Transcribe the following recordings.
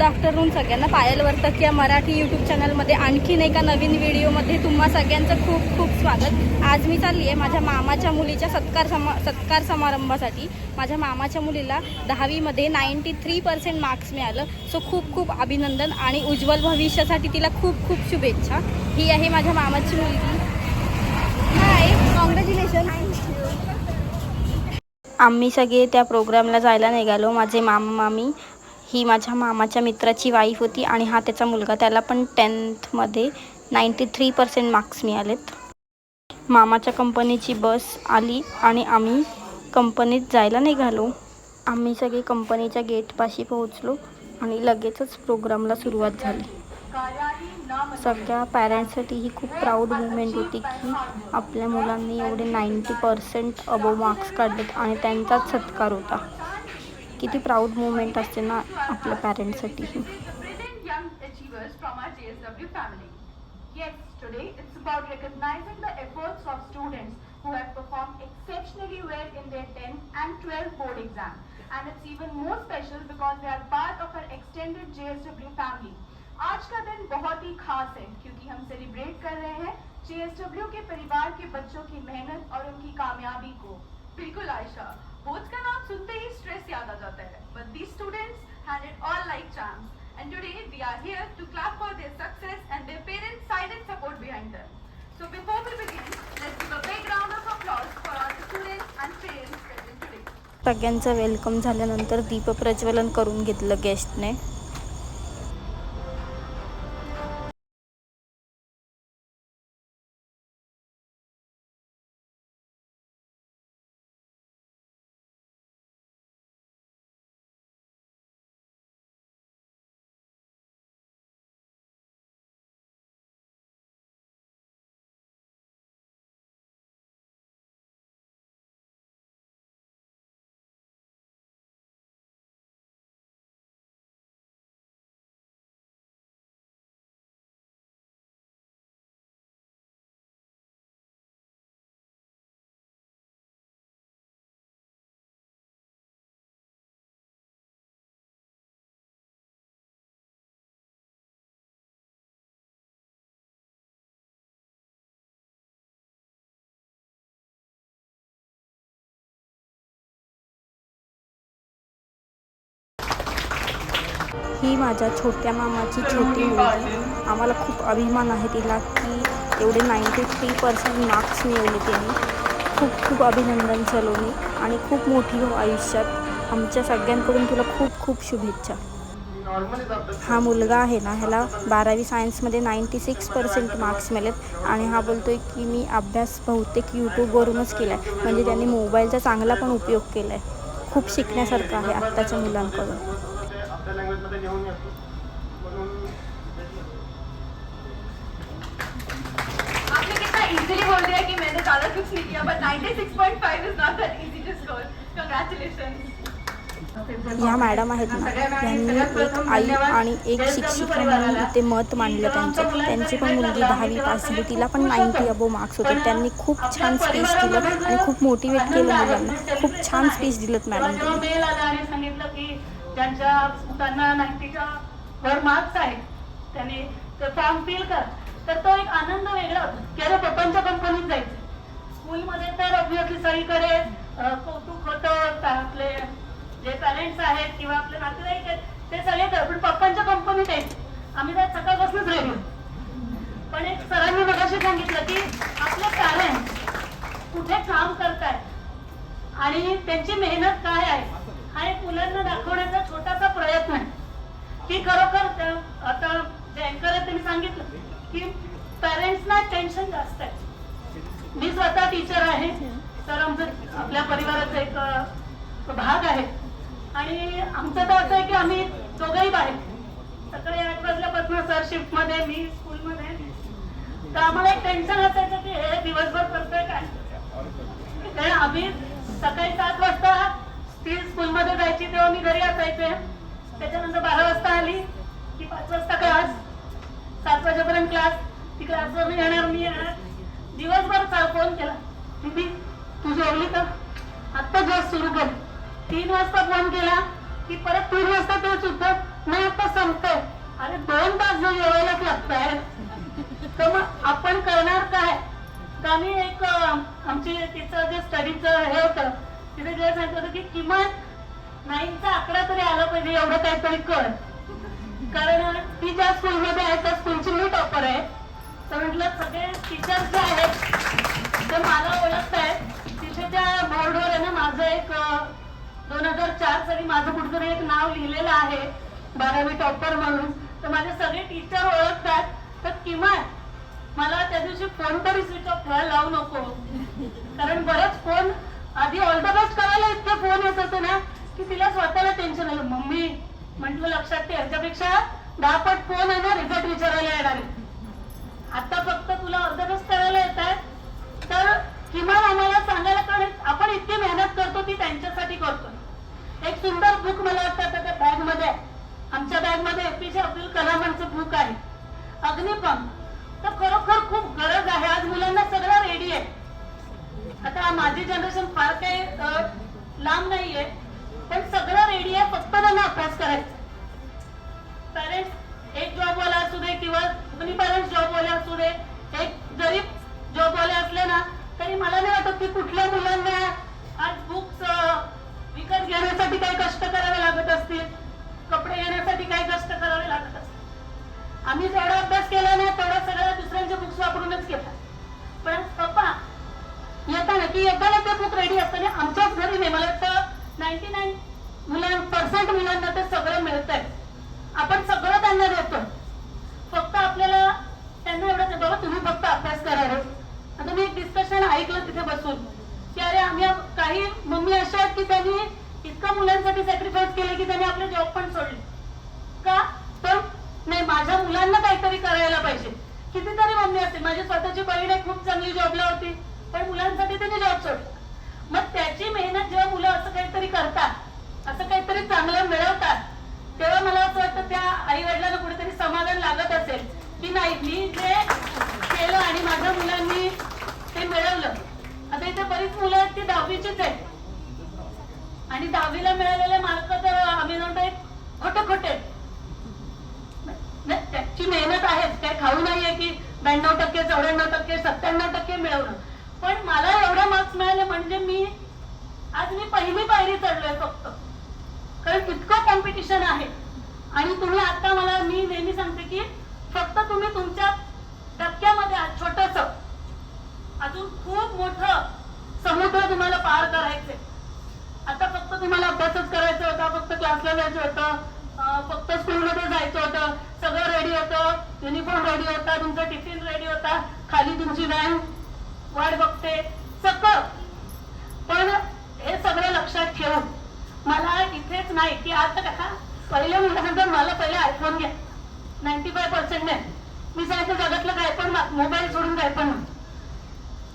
Good afternoon सगळ्यांना पायल वर्तक या Marathi YouTube चॅनलमध्ये आणखीन एका नवीन व्हिडिओमध्ये तुम्हा सगळ्यांचं खूप खूप स्वागत. आज मी चालली आहे माझ्या मामाच्या मुलीच्या सत्कार समा सत्कार समारंभासाठी. माझ्या मामाच्या मुलीला दहावीमध्ये नाईंटी थ्री पर्सेंट मार्क्स मिळालं. सो खूप खूप अभिनंदन आणि उज्ज्वल भविष्यासाठी तिला खूप खूप शुभेच्छा. ही आहे माझ्या मामाची मुलगी. हाय कॉंग्रॅच्युलेशन आम्ही सगळे त्या प्रोग्रामला जायला निघालो. माझे मामा मामी ही माझ्या मामाच्या मित्राची वाईफ होती आणि हा त्याचा मुलगा. त्याला पण टेन्थमध्ये नाईंटी थ्री पर्सेंट मार्क्स मिळालेत. मामाच्या कंपनीची बस आली आणि आम्ही कंपनीत जायला निघालो आम्ही सगळे कंपनीच्या गेटपाशी पोहोचलो आणि लगेचच प्रोग्रामला सुरुवात झाली. सगळ्या पॅरेंट्ससाठी ही खूप प्राऊड मुवमेंट होती की आपल्या मुलांनी एवढे नाईंटी पर्सेंट अबोव मार्क्स काढलेत आणि त्यांचाच सत्कार होता. किती प्राऊड मुवमेंट असते ना आपल्या पॅरेंट्ससाठी. Yes, today it's about recognizing the efforts of students who have performed exceptionally well in their 10th and 12th board exam. And it's even more special because they are part of our extended JSW family. आज का दिन बहुत ही खास है क्योंकि हम celebrate कर रहे हैं JSW के परिवार के बच्चों की मेहनत और उनकी कामयाबी को बिल्कुल आयशा बोर्ड का नाम सुनते ही stress students had it all like charms and today we are here to clap for their success and their parents silent support behind them so before we begin let's give a big round of applause for our students and parents present today सगळ्यांचं welcome झाल्यानंतर दीपप्रज्वलन करून घेतलं गेस्टने ही माझ्या छोट्या मामाची छोटी मुलगी. आम्हाला खूप अभिमान आहे तिला की एवढे नाईंटी थ्री पर्सेंट मार्क्स मिळवले त्यांनी खूप खूप अभिनंदन सलोनी आणि खूप मोठी हो आयुष्यात. आमच्या सगळ्यांकडून तुला खूप खूप शुभेच्छा. हा मुलगा आहे ना ह्याला बारावी सायन्समध्ये नाईंटी सिक्स पर्सेंट मार्क्स मिळेल आणि हा बोलतो आहे की मी अभ्यास बहुतेक यूट्यूबवरूनच केला आहे म्हणजे त्यांनी मोबाईलचा चांगला पण उपयोग केला आहे खूप शिकण्यासारखं आहे आत्ताच्या मुलांकडून. घेऊन येतो म्हणून आपने कितना इजीली बोल दिया कि मैंने ज्यादा कुछ नहीं KIA but 96.5 is not that easy to score congratulations या मॅडम आहेत ना यांनी एक आई आणि एक शिक्षिका म्हणून इथे मत मांडलं त्यांचं. त्यांची पण मुलगी दहावी पास झाली तिला पण नाईंटी अबो मार्क्स होते. त्यांनी खूप छान स्पीच दिलं आणि खूप मोटिवेट केलं मुलांना. खूप छान स्पीच दिलं मॅडम ज्यांच्या त्यांना नाईन्टीच्या वर मार्क्स आहेत त्यांनी फॉर्म फिल कर. तर तो एक आनंद वेगळा होता. की अरे पप्पांच्या कंपनीत जायचं. स्कूलमध्ये तर ऑब्विसली सगळीकडे कौतुक होतं. आपले जे पॅरेंट्स आहेत किंवा आपले नातेवाईक आहेत ते सगळे कर पण पप्पांच्या कंपनीत आहेत आम्ही त्यात सकाळपासूनच राहिलो पण एक सरांनी मगाशी सांगितलं की आपले पॅरेंट्स कुठे काम करतायत आणि त्यांची मेहनत काय आहे? हा एक मुलांना दाखवण्याचा छोटासा प्रयत्न आहे. की खरोखर आता जे अँकर त्यांनी सांगितलं की पॅरेंट्सना टेन्शन जास्त आहे. मी स्वतः टीचर आहे. तर आमचं आपल्या परिवाराचा एक भाग आहे. आणि आमचं तर असं आहे की आम्ही दोघंही बाहेर. सकाळी आठ वाजल्यापासून सर शिफ्टमध्ये मी स्कूलमध्ये तर आम्हाला एक टेन्शन असायचं की हे दिवसभर करतोय काय? कारण आम्ही सकाळी सात वाजता ती स्कूलमध्ये जायची तेव्हा मी घरी असायचे. त्याच्यानंतर बारा वाजता आली. की पाच वाजता क्लास सात वाजेपर्यंत क्लास ती क्लासवर मी येणार मी येणार. दिवसभर फोन केला. दीदी तू जेवली का? आत्ता जस्ट सुरू कर. तीन वाजता फोन केला. की परत तीन वाजता तेच सुद्धा नाही आत्ता संपतंय. अरे दोन तास जर जेवायलाच आहे तर मग आपण करणार काय? तर आम्ही एक आमची तिचं जे स्टडीचं हे होतं. तिथे जे सांगतो होतं की किमान नाईनचा आकडा तरी आला पाहिजे एवढं काहीतरी कर. कारण ती ज्या स्कूलमध्ये आहे त्या स्कूलची मी टॉपर आहे. तर म्हटलं सगळे टीचर्स जे आहेत ते मला ओळखत आहेत तिथे त्या बोर्डवर आहे ना माझं एक दोन हजार चार साली माझं कुठंतरी एक नाव लिहिलेलं आहे बारावी टॉपर म्हणून. तर माझे सगळे टीचर ओळखतात. तर किमान मला त्या दिवशी फोन तरी स्विच ऑफ ठेवायला लावू नको. कारण बरंच फोन आधी ऑल द बेस्ट करायला इतके फोन येत होते ना की तिला स्वतःला टेन्शन आलं. मम्मी म्हंटल लक्षात ते याच्यापेक्षा दहा पट फोन आहे ना रिझल्ट विचारायला येणार आहे. आता फक्त तुला ऑल द बेस्ट करायला येत आहे. तर किमान आम्हाला सांगायला कारण आपण इतकी मेहनत करतो ती त्यांच्यासाठी करतो. एक सुंदर बुक मला वाटतं त्या बॅगमध्ये आहे. आमच्या बॅगमध्ये एपीजे अब्दुल कलामांचं बुक आहे. अग्निपंख. तर खरोखर खूप गरज आहे. आज मुलांना सगळं रेडी आहे. आता माझी जनरेशन फार काही लांब नाहीये पण सगळं रेडी आहे फक्त त्यांना अभ्यास करायचा. पॅरेंट्स एक जॉबवाला असू दे किंवा दोन्ही पॅरेंट्स जॉबवाले असू दे एक जरी जॉबवाले असले ना तरी मला नाही वाटत की कुठल्या मुलांना आज बुक्स विकत घेण्यासाठी काही कष्ट करावे लागत असतील कपडे घेण्यासाठी काही कष्ट करावे येताना रेडी असताना आमच्याच घरी नाही मला वाटतं नाईन्टी नाईन मुलां पर्सेंट मुलांना ते सगळं मिळत आपण सगळं त्यांना देतो. फक्त आपल्याला त्यांना एवढंच बाबा तुम्ही फक्त अभ्यास करा रे. आता मी एक डिस्कशन ऐकलं तिथे बसून. की अरे आम्ही काही मम्मी अशा आहेत की त्यांनी इतकं मुलांसाठी सॅक्रिफाईस केले की त्यांनी आपले जॉब पण सोडले. का? तर नाही माझ्या मुलांना काहीतरी करायला पाहिजे. कितीतरी मम्मी असते माझी स्वतःची बहीण आहे खूप चांगली जॉबला होती. पण मुलांसाठी तिने जॉब सोडला. मग त्याची मेहनत जेव्हा मुलं असं काहीतरी करतात असं काहीतरी चांगलं मिळवतात तेव्हा मला असं वाटतं त्या आई वडिलांना कुठेतरी समाधान लागत असेल की नाही मी जे केलं आणि माझ्या मुलांनी ते मिळवलं. आता इथे बरीच मुलं आहेत ती दहावीचीच आहेत. आणि दहावीला मिळालेले मार्क तर आम्ही म्हणतो खोटे खोटे नाही, त्याची मेहनत आहेच काय खाऊ नाहीये की ब्याण्णव टक्के चौऱ्याण्णव टक्के सत्त्याण्णव टक्के मिळवणं. पण मला एवढे मार्क्स मिळाले म्हणजे मी आज मी पहिली पायरी चढलोय फक्त. कारण इतकं कॉम्पिटिशन आहे. आणि तुम्ही आता मला मी नेहमी सांगते की फक्त तुम्ही तुमच्या टक्क्यामध्ये छोटस अजून खूप मोठ समुद्र तुम्हाला पार करायचे आता फक्त तुम्हाला अभ्यासच करायचा होता फक्त क्लासला जायचं होतं फक्त स्कूलमध्ये जायचं होतं सगळं रेडी होतं युनिफॉर्म रेडी होता तुमचा टिफिन रेडी होता खाली तुमची व्हॅन वाट बघते. सगळं पण हे सगळं लक्षात ठेवून मला इथेच नाही की आता का पहिले म्हटल्यानंतर मला पहिले आयफोन घ्या. नाईन्टी फाय पर्सेंट नाही. मी सांगितलं जगातलं काय पण मोबाईल सोडून काय पण.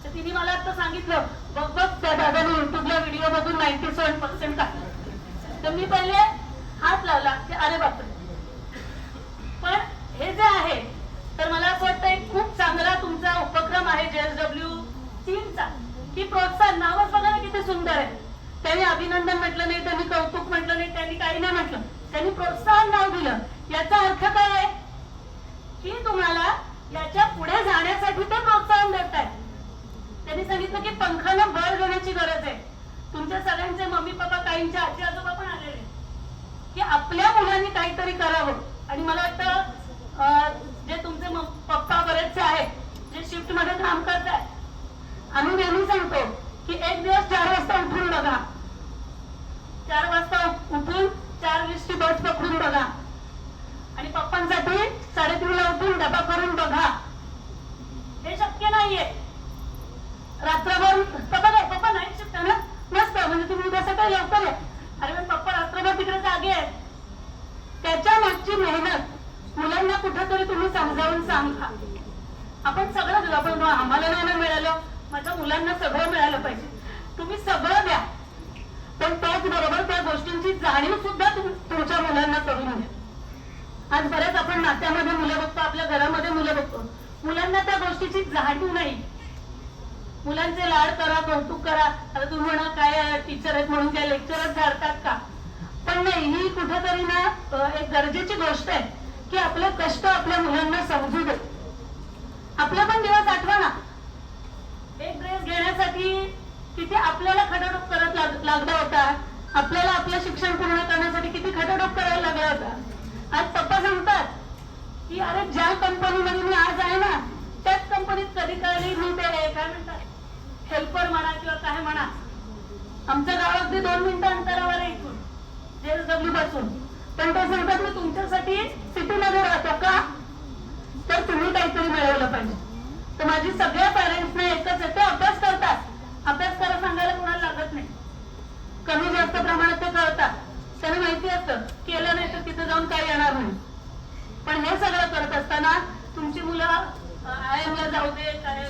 तर तिने मला आता सांगितलं बघ बघ त्या दादाने युट्यूबला व्हिडिओ बघून नाईन्टी सेव्हन पर्सेंट टाकलं तर मी पहिले हात लावला की अरे बापरे. पण हे जे आहे तर मला असं वाटतं एक खूप चांगला तुमचा उपक्रम आहे जे एस डब्ल्यू टीमचा. की प्रोत्साहन. नावच बघा ना किती सुंदर आहे. त्यांनी अभिनंदन म्हटलं नाही त्यांनी कौतुक म्हटलं नाही त्यांनी काही नाही म्हटलं. त्यांनी प्रोत्साहन नाव दिलं. याचा अर्थ काय आहे? की तुम्हाला याच्यापुढे जाण्यासाठी ते प्रोत्साहन देत त्यांनी सांगितलं की पंखाला बळ देण्याची गरज आहे. तुमच्या सगळ्यांचे मम्मी पप्पा काहींचे आजी आजोबा पण आलेले की आपल्या मुलांनी काहीतरी करावं. आणि मला वाटतं अं, जे तुमचे म- पप्पा बरेचसे आहेत जे शिफ्टमध्ये काम करतायत आम्ही नेहमी सांगतो की एक दिवस चार वाजता उठून बघा चार वाजता उठून चार वीसची बस पकडून बघा आणि पप्पांसाठी साडेतीनला उठून डबा करून बघा हे शक्य नाहीये रात्रभर पप्पा काय पप्पा नाईट शिफ्ट आहे ना मस्त म्हणजे तुम्ही उद्या सकाळी लवकर या अरे पण पप्पा रात्रभर तिकडे जागे आहेत त्याच्या मागची मेहनत मुलांना कुठेतरी तुम्ही समजावून सांगा आपण किंवा आम्हाला नाही ना मिळालं माझ्या मुलांना सगळं मिळालं पाहिजे. तुम्ही सगळं द्या. पण त्याचबरोबर त्या गोष्टींची जाणीव सुद्धा तुमच्या मुलांना करून द्या आज बऱ्याच आपण नात्यामध्ये मुलं बघतो आपल्या घरामध्ये मुलं बघतो. मुलांना त्या गोष्टीची जाणीव नाही. मुलांचे लाड करा कौतुक करा. आता तुम्ही म्हणा काय टीचर आहेत म्हणून काय लेक्चरच झाडतात का? पण नाही ही कुठेतरी ना एक गरजेची गोष्ट आहे की आपलं कष्ट आपल्या मुलांना समजू देतो आपला पण दिवस आठवा ना. एक ड्रेस घेण्यासाठी किती आपल्याला खटाटोप करत लाग- लागला होता. आपल्याला आपलं शिक्षण पूर्ण करण्यासाठी किती खटाटोप करायला लागला होता. आज पप्पा सांगतात की अरे ज्या कंपनीमध्ये मी आज आहे ना त्याच कंपनीत कधी कधी मी ते काय म्हणतात? हेल्पर म्हणा किंवा काय म्हणा. आमचं गाव अगदी दोन मिनिटं अंतरावर आहे इथून जेएसडब्ल्यू पासून. पण ते सांगतात मी तुमच्यासाठी सिटीमध्ये राहतो का? तर तुम्ही काहीतरी मिळवलं पाहिजे. तर माझी सगळ्या पॅरेंट्सना एकच आहे ते अभ्यास करतात. अभ्यास करा सांगायला कोणाला लागत नाही. कमी जास्त प्रमाणात ते कळतात त्यांना माहिती असतं केलं नाही तर तिथे जाऊन काय येणार नाही. पण हे सगळं करत असताना तुमची मुलं आय एम जाऊ दे काय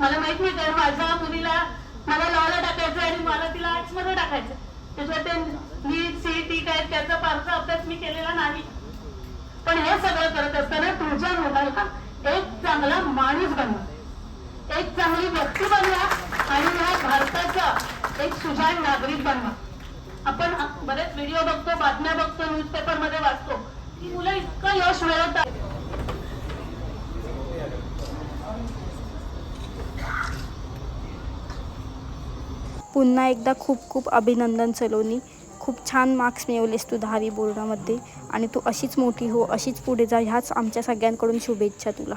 मला माहीत नाही कारण माझ्या मुलीला मला लॉला टाकायचं आणि मला तिला आर्ट्समध्ये टाकायचं. त्याच्यात ते नीट सीईटी काय त्याचा फारसा अभ्यास मी केलेला नाही. पण हे सगळं करत असताना तुमच्या मुलाला एक चांगला माणूस बनवा. एक चांगली व्यक्ती बनवा आणि या भारताचा एक सुजाण नागरिक बनवा. आपण बरेच व्हिडिओ बघतो बातम्या बघतो न्यूजपेपरमध्ये वाचतो. की मुलं इतकं यश मिळवतात. पुन्हा एकदा खूप खूप अभिनंदन सलोनी. खूप छान मार्क्स मिळवलेस तू दहावी बोर्डामध्ये. आणि तू अशीच मोठी हो अशीच पुढे जा. ह्याच आमच्या सगळ्यांकडून शुभेच्छा तुला.